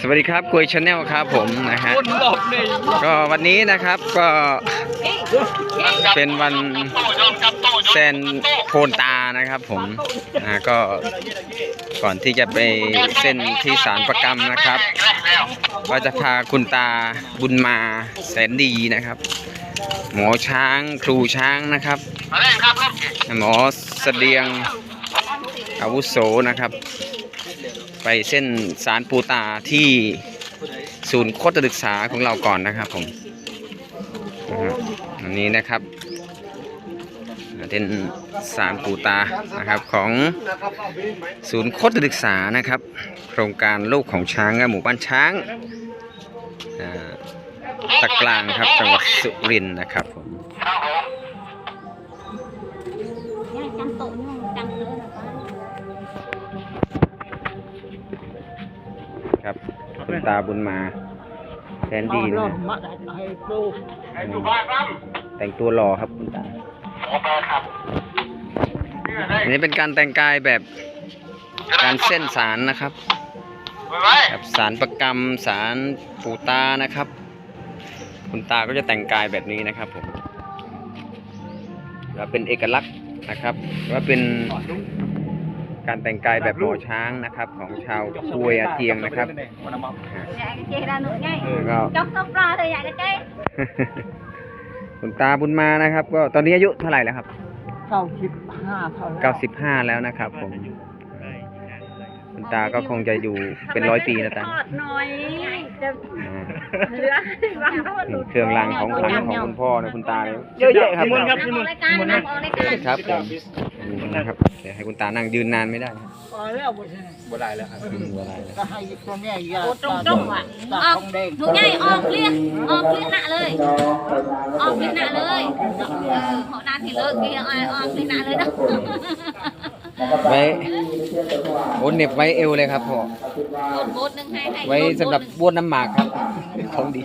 สวัสดีครับกุยชาแนลครับผมนะฮะก็วันนี้นะครับก็เป็นวันแซนโพนตานะครับผมอ่าก็ก่อนที่จะไปเส้นที่ศาลประกรรมนะครับ ก็จะพาคุณตาบุญมาแสนดีนะครับหมอช้างครูช้างนะครับหมอเสดียงอาวุโสนะครับ ไปเส้นสารปูตาที่ศูนย์โคตรศึกษาของเราก่อนนะครับผมอันนี้นะครับเป็นสารปูตานะครับของศูนย์โคตรศึกษานะครับ โครงการลูกของช้างหมู่บ้านช้างตะกลางครับจังหวัดสุรินทร์นะครับผม ครับคุณตาบุญมา แสนดีนะฮะแต่งตัวหล่อครับคุณตาอันนี้เป็นการแต่งกายแบบการเส้นสารนะครับแบบสารประกรรมสารปูตานะครับ คุณตาก็จะแต่งกายแบบนี้นะครับผมแล้วเป็นเอกลักษณ์นะครับว่าเป็น การแต่งกายแบบหมอช้างนะครับของชาวกวยอาเจียงนะครับก็จกปลาเลยอยากจะเจ๊คุณตาบุญมานะครับ ก็ตอนนี้อายุเท่าไหร่แล้วครับเก้าสิบห้าเก้าสิบห้าแล้วนะครับผม ตาก็คงจะอยู่เป็นร้อยปีนะตาថតหน่อยจะอ่าเหลือวางรถนี่เครื่องรางของขลังของคุณพ่อนะคุณตาเนี่ยเยอะแยะครับนั่งออกรายการนั่งออกรายการครับผมนี่นะครับเดี๋ยวให้คุณตานั่งยืนนานไม่ได้ครับพอแล้วบ่ใช่บ่ได้แล้วครับบ่ได้แล้วก็ให้ตัวเนี้ยยาโอ้ตรงตรงๆอะตาออกทองแดงหนูใหญ่ออกเรียกออกเรียกหน้าเลย ออกเรียกหน้าเลยเออขอหน้าที่เลิกเรียกออกเรียกหน้าเลยนะ ไว้โอ้เหน็บไว้เอวเลยครับพ่อโบดหนึ่งให้ให้ไว้สำหรับบ้วนน้ำหมากครับของดี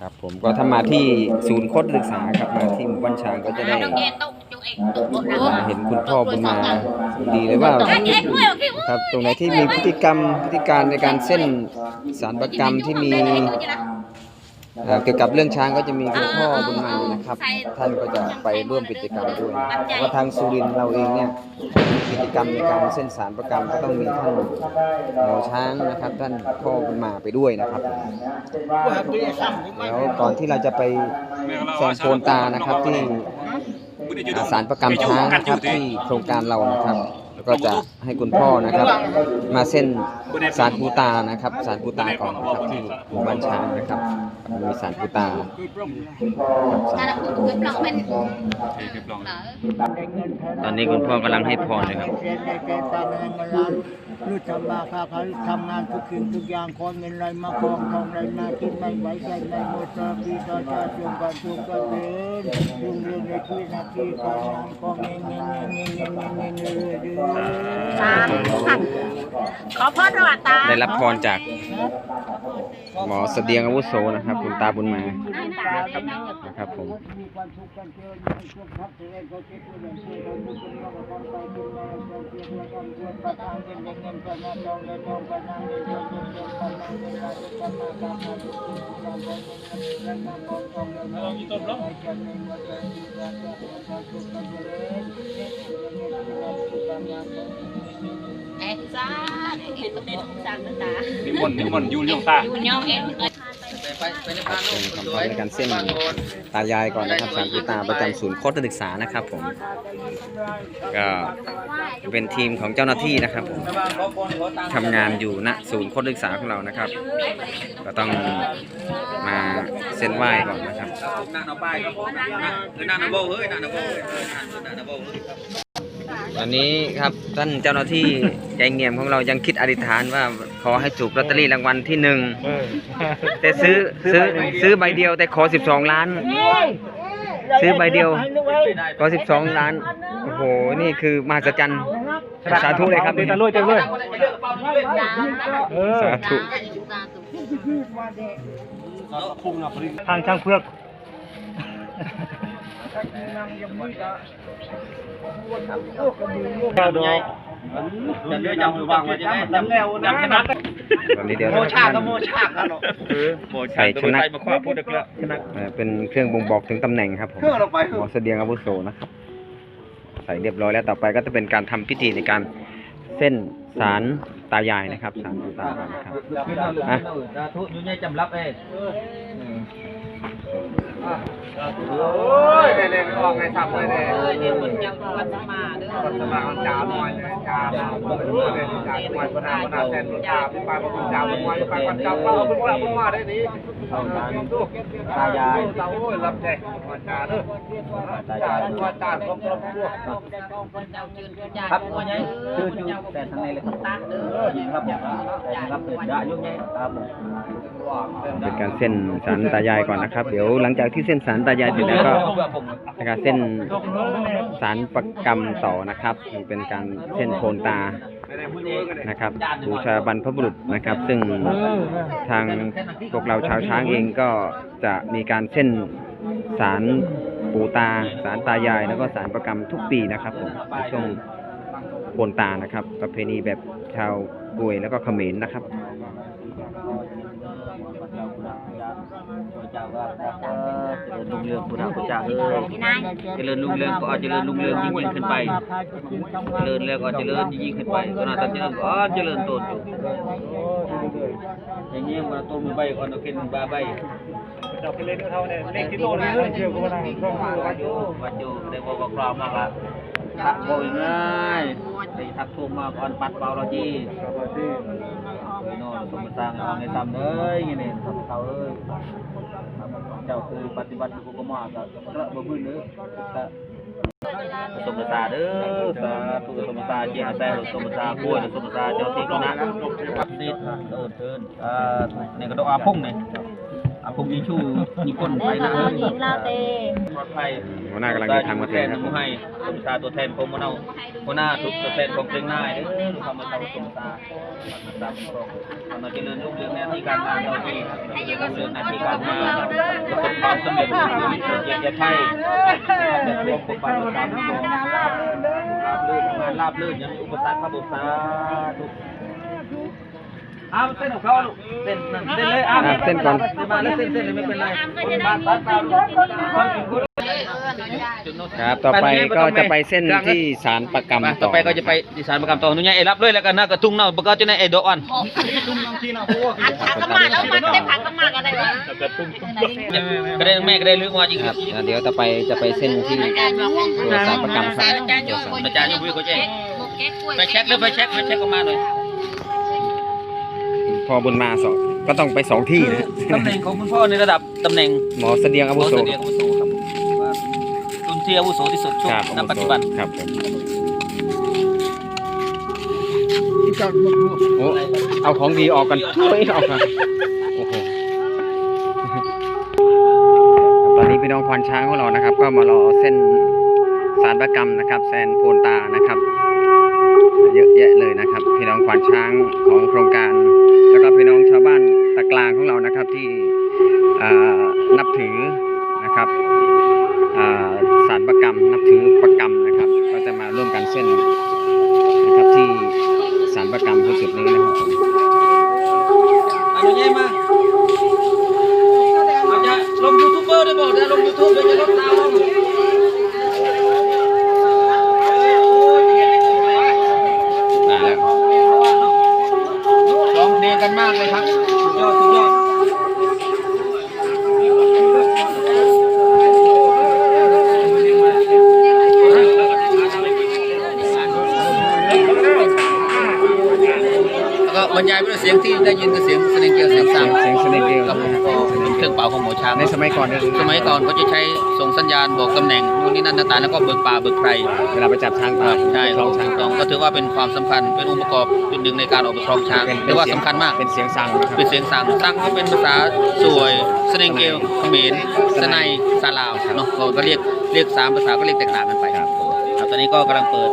ครับผมก็ถ้ามาที่ศูนย์โคตรศึกษาครับมาที่หมู่บ้านช้างก็จะได้น้องแกตกจุกเองตกบดนะเห็นคุณพ่อบุญมาดีเลยว่าไอ้เอ็กด้วยโอเคครับตรงไหนที่มีพฤติกรรมพฤติการในการเส้นสารประกรรมที่มี เอ่อเกี่ยวกับเรื่องช้างก็จะมีคุณพ่อบุญมานะครับ ท่านก็จะไปร่วมกิจกรรมด้วยเพราะว่าทางสุรินทร์เราเองเนี่ยกิจกรรมในการเส้นสารประกรรมก็ต้องมีท่านหมอช้างนะครับ ท่านพ่อบุญมาไปด้วยนะครับ แล้วก่อนที่เราจะไปแซงโพนตานะครับที่อ่าสารประกรรมช้างนะครับที่โครงการเรานะครับแล้ว ก็จะให้คุณพ่อนะครับ มาเส้นสารปูตานะครับ สารปูตาก่อนนะครับที่หมู่บ้านช้างนะครับมีสารปูตานตอนนี้คุณพ่อกำลังให้พรเลยครับเสียใจแก่ตาเงินเงินล้านลูกทำมาค้าขายทำงานทุกสิ่งทุกอย่างขอเงินไรมาคองทองไรมาคิดไม่ไหวใจไม่หมดตาปีตาชาช่วงการช่วงการเดินรุ่งเรืองในชีวิตหน้าทีการงานของเงินเงินเงินเงินเงินเงินสามพันขอพรระหว่างตา ได้รับพรจาก หมอเสดียงอาวุโสนะครับ คุณตาบุญมานะครับผมมีความสุขกันเจริญในช่วงพักเจริญก็เจ็บปวดเสียเราดูคนเราก็ทำไปกินมาเราเสียเราทำเงินประทานเงินเงินเงินประทานทองเงินทองประทานเงินเงินเงินเงินประทานเงินเราจะทำมาทำมาทุกสิ่งทุกอย่างของเงินเงินเงินมาทองทองเงินเงินเงินเงินให้กันในวันเดือนปีเดือนเดือนความสุขกันเจริญเงินเงินเงินเงินสุขการงานของเอ็กซ่าเห็นเป็นสามตานิมนต์นิมนต์ยูนยงตาอยู่ย่องเอ็กเป็นคำในการเส้นตายายก่อนนะครับสารปูตาประจำศูนย์โคตรศึกษานะครับผม ก็เป็นทีมของเจ้าหน้าที่นะครับผมทำงานอยู่ณศูนย์โคตรศึกษาของเรานะครับ ก็ต้องมาเส้นไหว้ก่อนนะครับ ตอนนี้ครับท่านเจ้าหน้าที่ใจเงียมของเรายังคิดอธิษฐานว่าขอให้ถูกลอตเตอรี่รางวัลที่หนึ่งแต่ซื้อซื้อซื้อใบเดียวแต่ขอ12ล้าน ซื้อใบเดียวก็12ล้านโอ้โหนี่คือมหัศจรรย์สาธุเลยครับตาลุยเต็มเลยสาธุทางช่างเพือกแก้วดอก จำเยอะจำอยู่บ้างว่าจะได้จำแล้วจำชนะตอนนี้เดี๋ยวโมชาก็โมชากันหรอกใส่ชนะมาคว้าพูดเด็กแล้วชนะเอ่อเป็นเครื่องบ่งบอกถึงตำแหน่งครับผมเครื่องเราไปหมอเสดียงอาวุโสนะครับ ใส่เรียบร้อยแล้วต่อไปก็จะเป็นการทำพิธีในการเส้นสารตายายนะครับสารปูตายายนะครับอะสาธุอยู่ในจำรับเอ้ โอ้ยเนี่ยออกไงทำเลยเนี่ยเนี่ยมันยังวัดสมาเด้อสมาจาหน่อยเลยจ่าเลยจ่าหน่อยพนาพนาแซนจาพี่ปานจ่าพี่ปานไปานจาว่าเอาเป็นว่าเป็นว่าได้ดีตายายตาโอ้ยรับใจจ่าเด้อจ่าว่าจ่าครบครบครัวครับว่าไงชื่อชื่อแต่ทางในเลยครับตักเด้อครับผมแต่ครับเป็นได้ยุ่งไงครับผมเป็นการเส้นสารตายายก่อนนะครับ เดี๋ยวหลังจากที่เส้นสารตายายเสร็จแล้วก็นการเส้นสารประกรรมต่อนะครับคือเป็นการเส้นโพนตานะครับบูชาบรรพบุรุษนะครับ ซึ่งทางพวกเราชาวช้างเองก็จะมีการเส้นสารปูตา สารตายาย แล้วก็สารประกรรมทุกปีนะครับผมในช่วงโพนตานะครับ ประเพณีแบบชาวกวยแล้วก็เขมรนะครับ เจ้าก็เจริญรุ่งเรืองพุทธพุทธเจ้าเอ้ยเจริญรุ่งเรืองก็อาจเจริญรุ่งเรืองยิ่งยิ่งขึ้นไป เจริญแล้วก็เจริญยิ่งยิ่งขึ้นไปก็น่าจะเจริญก็เจริญโตอยู่อย่างเงี้ยมาตัวมือใบก่อนเอาขึ้นบาใบเจ้าไปเล่นเขาเนี่ยเล่นที่โน่นเลยเชื่อกูนะวัดอยู่วัดอยู่ได้บอกว่ากราวมากละทักโบยง่ายไปทักทุ่มมาก่อนปัดเบาเราจีไปโน่นสมสร้างเอาไงทำเลยไงเนี่ยทำเขาเอ้ย เจ้าคือปฏิบัติกุกมาก็กระบ่มือเด้อสมสาเด้อสาธุสมสาเจ้าแซ่สมสาป่วยสมสาเจ้าที่กุณะสิทธิ์เอิ้นเอิญอ่าเนี่ยก็ต้องอาพุ่งเนี่ ยอาพุ่งยิงชูญี่ปุ่นไปนะเราหญิงเราเตปลอดภัยหัวหน้ากำลังจะทำมาแทนครับผู้ให้สมชาตัวแทนของมะนาวหัวหน้าทุกตัวแทนของเชียงนายเด้อลูกคำมาทำสมชาสมชาเป็นครองทำมาเจริญรุ่งเรืองในหน้าที่การงานเราที่รุ่งเรืองหน้าที่การงานประสบความสำเร็จในชีวิตเกียรติไทยทำแต่รวมปกปักรักษาผู้ปกราบลื่นทำงานราบลื่นยังมีอุปสรรคพระบุษาทุก อ้าวเส้นของเขาลูกเส้นนั่นเส้นเลยอ้าวอะเส้นก่อนมาแล้วเส้นเส้นเลยไม่เป็นไรอามก็จะได้บ้านมีบ้านคนบ้านอยู่ที่นี่ครับ ต่อไปก็จะไปเส้นที่สารประกรรมต่อไปก็จะไปดิสานประกรรมต่อนุญาตเอรับเลยแล้วกันนะกระทุ่งเนาะประกอบจะในเอดอันผักกระมาแล้วมันได้ผักกระมาอะไรวะก็ได้แม่ก็ได้ลึกมาจริงคครัรับบเดี๋ยวต่อไปจะไปเส้นที่ตัวสารประกรรมครับอาจารย์ยกมือเขาแจ้งหมกแก๊กกล้วยไปเช็คเลยไปเช็คไปเช็คออกมาหน่อย พอบุญมาสองก็ต้องไปสองที่นะตำแหน่งของคุณพ่อในระดับตำแหน่งหมอเสดียงอาวุโสเดียอาวุโสครับว่าตุนเทียอาวุโสที่สุดช่วงครับณปัจจุบันครับผมโอ้เอาของดีออกกันช่วยออกกันโอ้โหตอนนี้พี่น้องควานช้างของเรานะครับ ก็มารอเส้นสารประกรรมนะครับแซนโพนตานะครับ เยอะแยะเลยนะครับ พี่น้องควานช้างของโครงการ แล้วก็พี่น้องชาวบ้านตะกลางของเรานะครับที่นับถือนะครับสารประกรรมนับถือประกรรมนะครับ ก็จะมาร่วมกันเส้นนะครับที่สารประกรรมจุดนี้นะครับายเป็นเสียงที่ได้ยินคือเสียงแสดงเกียวเสียงสามเสียงเสน่ห์เกลียวครับผมก็เป็นเครื่องเป่าของหมอช้างในสมัยก่อนเนี่ยสมัยก่อนเขาจะใช้ส่งสัญญาณบอกตำแหน่งนู่นนี่นั่นต่างๆแล้วก็เบิกป่าเบิกไพรเวลาไปจับช้างคป่ารับใช่คคลรัอบงช้างต้องก็ถือว่าเป็นความสำคัญเป็นองค์ประกอบจุดหนึ่งในการออกไปครองช้างเป็นเรียกว่าเสียงสำคัญมากเป็นเสียงสั่งนะครับเป็นเสียงสั่งสั่งก็เป็นภาษาสวยสเนงเกลเขมรสไนซาลาวเนาะเราก็เรียกเรียกสามภาษาก็เรียกแตกต่างกันไปครับครับตอนนี้ก็กำลังเปิด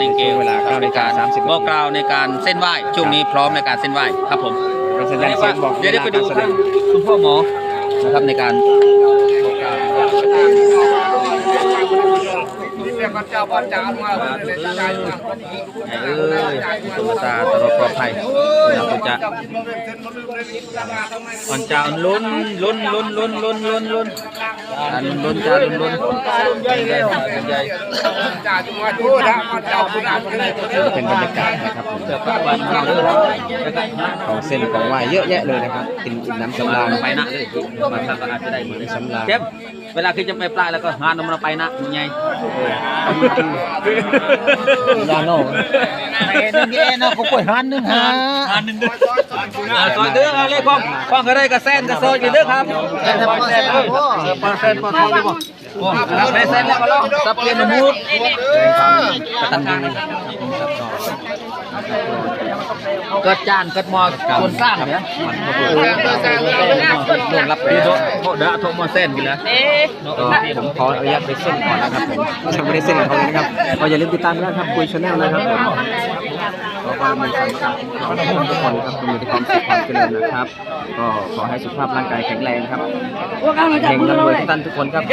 เป็นสเนงเกลเวลา9นาฬิกา30บอกกล่าวในการเส้นไหว้ช่วงนี้พร้อมในการเส้นไหว้ครับผมเป็นสัญญาณเสียงบอกเดี๋ยวได้ไปเวดูลาการแสดท่างนคุณพ่อหมอนะครับในการเรียกพระเจ้าพระจ้ามาเลยใจมาเอ้ยสมตาตลอดปลอดภัยนะคุณจะอ่อนจาลุ้นลุ้นลุ้นลุ้นลุ้นลุ้นลุ้นอ่าลุ้นลุ้นจ้าลุ้นลุ้นใหญ่ใหญ่ใหญ่จ่าจุมาดูนะพระเจ้าคุณอาคุณเลยเป็นบรรยากาศนะครับผมเดี๋ยวก็วันมาเลยแล้วก็ของเส้นของไหวเยอะแยะเลยนะครับกินอิ่มน้ำสำราญไปนะเลยมาทำก็อาจจะได้เหมือนสำราญเจ็บเวลาคือจะไปปลายแล้วก็หานมเราไปนะมึงไงยาโน่เอ็นเอ็นนะเขาป่วยหันนึงฮะอ่าซอยเด้อเอาเลยป้องป้องก็ได้กระแซนกระซอยอยู่เด้อครับปอนเซนเลยปอนเซนปอนทองดีบ่โอ้รับได้เซนแล้วก็ลองสับเปลี่ยนมูดตันดู เกิดจานเกิดมอส่วนสร้างเนี่ยรับไปพี่โตแล้วโตเด้อโตมอเส้นกินแล้วผมขออนุญาตไปเส้นก่อนนะครับผมยังไม่ได้เส้นกับเขาเลยนะครับก็อย่าลืมติดตามนะครับคุยชาแนลนะครับผมขอความเป็นธรรมกับทุกคนครับมีความสุขความเจริญนะครับ ก็ขอให้สุขภาพร่างกายแข็งแรงครับเฮงร่ำรวยทุกท่านทุกคนครับ